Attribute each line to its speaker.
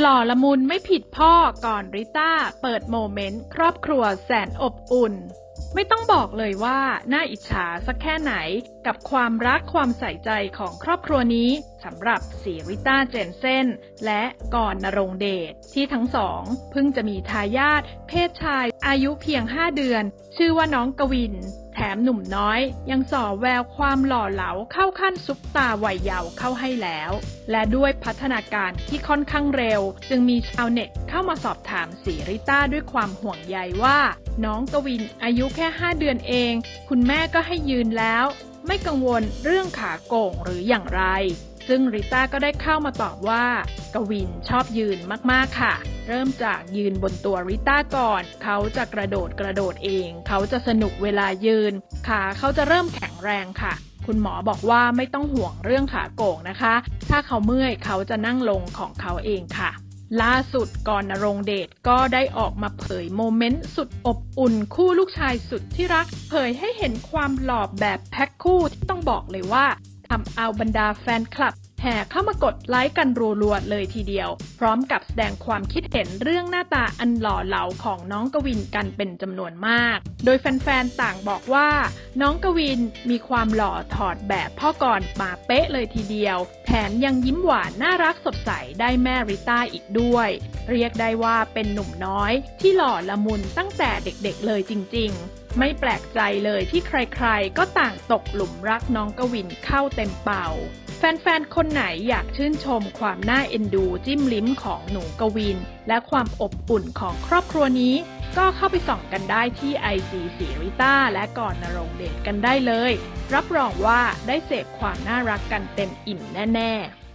Speaker 1: หล่อละมุนไม่ผิดพ่อก่อนริต้าเปิดโมเมนต์ครอบครัวแสนอบอุ่น ไม่ต้องบอกเลยว่าน่าอิจฉาสักแค่ไหนกับความรักความใส่ใจของครอบครัวนี้สำหรับสีริต้าเจนเซนและกอรณรงเดชที่ทั้งสองเพิ่งจะมีทายาทเพศชายอายุเพียง 5 เดือน ชื่อว่าน้องกวิน ถมหนุ่มน้อย ยังส่อแววความหล่อเหลาเข้าขั้นซุปตาวัยเยาว์เข้าให้แล้ว และด้วยพัฒนาการที่ค่อนข้างเร็ว จึงมีชาวเน็ตเข้ามาสอบถามสีริต้าด้วยความห่วงใยว่า น้องกวินอายุแค่ 5 เดือนเอง คุณแม่ก็ให้ยืนแล้ว ไม่กังวลเรื่องขาโก่งหรืออย่างไร ซึ่งริต้าก็ได้เข้ามาตอบว่ากวินชอบยืนมากๆค่ะ เริ่มจากยืนบนตัวริต้าก่อน เขาจะกระโดดกระโดดเอง เขาจะสนุกเวลายืน ขาเขาจะเริ่มแข็งแรงค่ะ คุณหมอบอกว่าไม่ต้องห่วงเรื่องขาโก่งนะคะ ถ้าเขาเมื่อยเขาจะนั่งลงของเขาเองค่ะล่าสุดกรณรงเดชก็ได้ออกมาเผยโมเมนต์สุดอบอุ่นคู่ลูกชายสุดที่รัก เผยให้เห็นความหล่อแบบแพ็คคู่ที่ต้องบอกเลยว่า ทำเอาบรรดาแฟนคลับ แห่เข้ามากดไลค์กันรัวๆเลยทีเดียว พร้อมกับแสดงความคิดเห็นเรื่องหน้าตาอันหล่อเหลาของน้องกวินกันเป็นจำนวนมาก โดยแฟนๆต่างบอกว่า น้องกวินมีความหล่อถอดแบบพ่อก่อนมาเป๊ะเลยทีเดียว แถมยังยิ้มหวานน่ารักสดใสได้แม่ริต้าอีกด้วย เรียกได้ว่าเป็นหนุ่มน้อย ที่หล่อละมุนตั้งแต่เด็กๆเลยจริง ๆ ไม่แปลกใจเลยที่ใครๆ ก็ต่างตกหลุมรักน้องกวินเข้าเต็มเป่า แฟนๆ คนไหนอยากชื่นชมความน่าเอ็นดูจิ้มลิ้มของหนูกวิน และความอบอุ่นของครอบครัวนี้ ก็เข้าไปส่องกันได้ที่ IG สีริต้าและก่อนนรงเดชกันได้เลย รับรองว่าได้เสพความน่ารักกันเต็มอิ่มแน่ ๆ